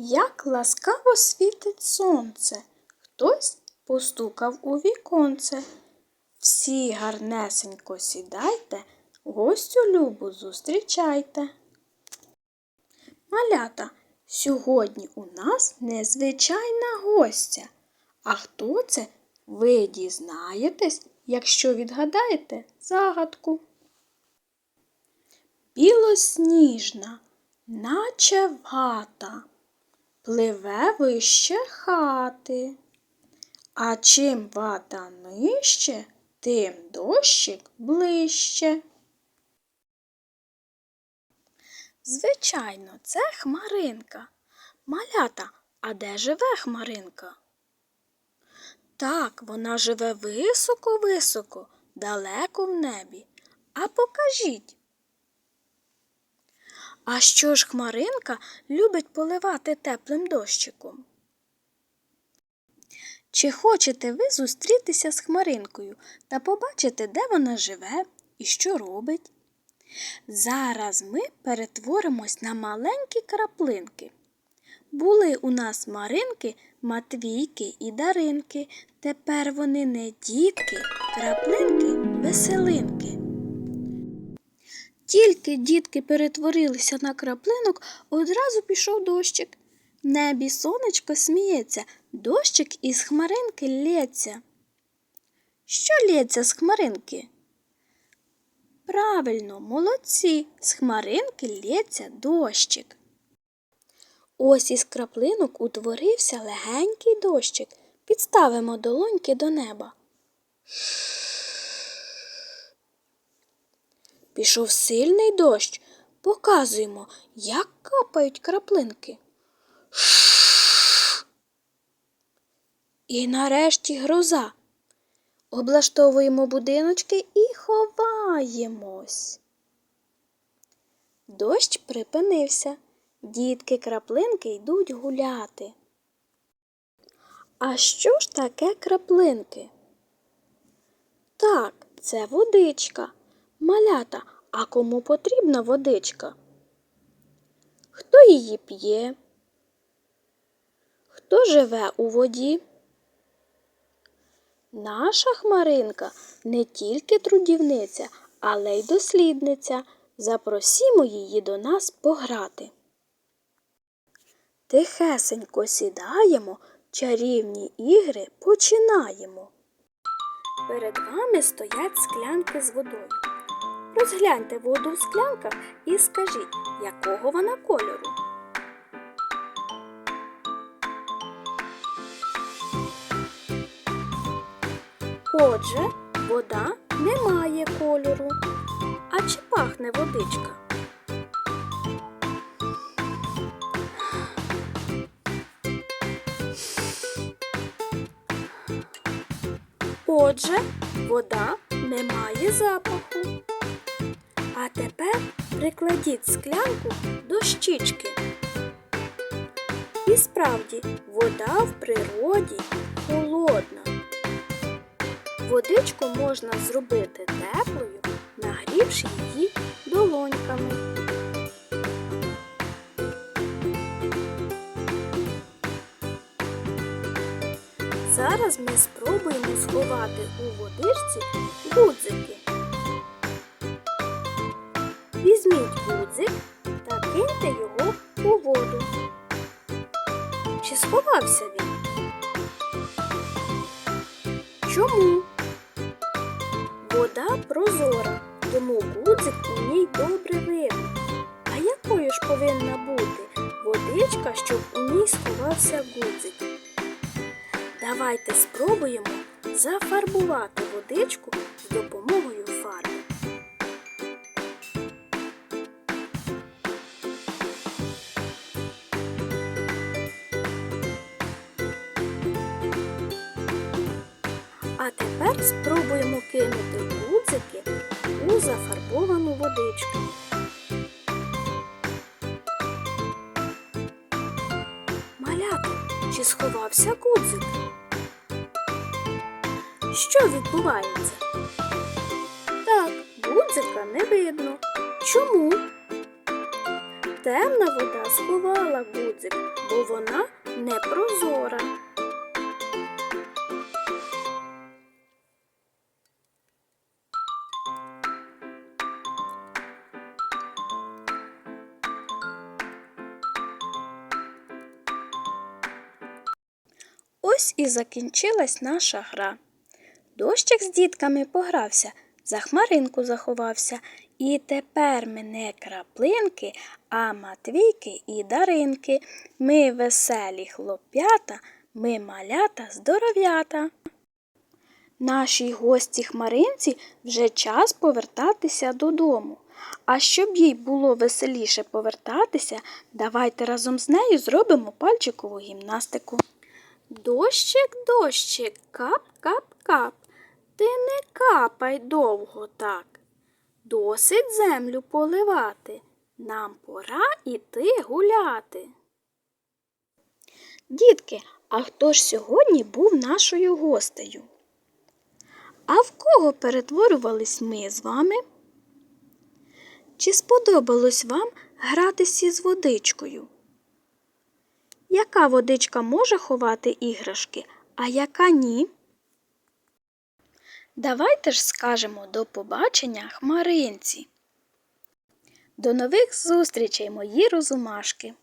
Як ласкаво світить сонце, хтось постукав у віконце. Всі гарнесенько сідайте, гостю любу зустрічайте. Малята, сьогодні у нас незвичайна гостя. А хто це? Ви дізнаєтесь, якщо відгадаєте загадку. Білосніжна, наче вата, пливе вище хати. А чим вата нижче, тим дощик ближче. Звичайно, це хмаринка. Малята, а де живе хмаринка? Так, вона живе високо-високо, далеко в небі. А покажіть. А що ж хмаринка любить поливати теплим дощиком? Чи хочете ви зустрітися з хмаринкою та побачити, де вона живе і що робить? Зараз ми перетворимось на маленькі краплинки. Були у нас Маринки, Матвійки і Даринки. Тепер вони не дітки, краплинки, веселинки. Тільки дітки перетворилися на краплинок, одразу пішов дощик. Небі сонечко сміється, дощик із хмаринки лється. Що лється з хмаринки? Правильно, молодці, з хмаринки лється дощик. Ось із краплинок утворився легенький дощик. Підставимо долоньки до неба. Пішов сильний дощ. Показуємо, як капають краплинки. І нарешті гроза. Облаштовуємо будиночки і ховаємось. Дощ припинився. Дітки краплинки йдуть гуляти. А що ж таке краплинки? Так, це водичка. Малята, а кому потрібна водичка? Хто її п'є? Хто живе у воді? Наша хмаринка не тільки трудівниця, але й дослідниця. Запросімо її до нас пограти. Тихесенько сідаємо, чарівні ігри починаємо. Перед вами стоять склянки з водою. Розгляньте воду в склянках і скажіть, якого вона кольору. Отже, вода не має кольору. А чи пахне водичка? Отже, вода не має запаху. А тепер прикладіть склянку до щічки. І справді, вода в природі холодна. Водичку можна зробити теплою, нагрівши її долоньками. Зараз ми спробуємо сховати у водичці гудзики. Візьміть гудзик та киньте його у воду. Чи сховався він? Чому? Вода прозора, тому гудзик у ній добре видно. А якою ж повинна бути водичка, щоб у ній сховався гудзик? Давайте спробуємо зафарбувати водичку з допомогою спробуємо кинути гудзики у зафарбовану водичку. Малята, чи сховався гудзик? Що відбувається? Так, гудзика не видно. Чому? темна вода сховала гудзик, бо вона не Ось і закінчилась наша гра. Дощик з дітками погрався, за хмаринку заховався, і тепер ми не краплинки, а Матвійки і Даринки. Ми веселі хлоп'ята, ми малята здоров'ята. Нашій гості хмаринці вже час повертатися додому. А щоб їй було веселіше повертатися, давайте разом з нею зробимо пальчикову гімнастику. Дощик, дощик, кап, кап, кап. Ти не капай довго так. Досить землю поливати. Нам пора іти гуляти. Дітки, а хто ж сьогодні був нашою гостею? А в кого перетворювались ми з вами? Чи сподобалось вам гратися із водичкою? Яка водичка може ховати іграшки, а яка ні? Давайте ж скажемо до побачення хмаринці. До нових зустрічей, мої розумашки!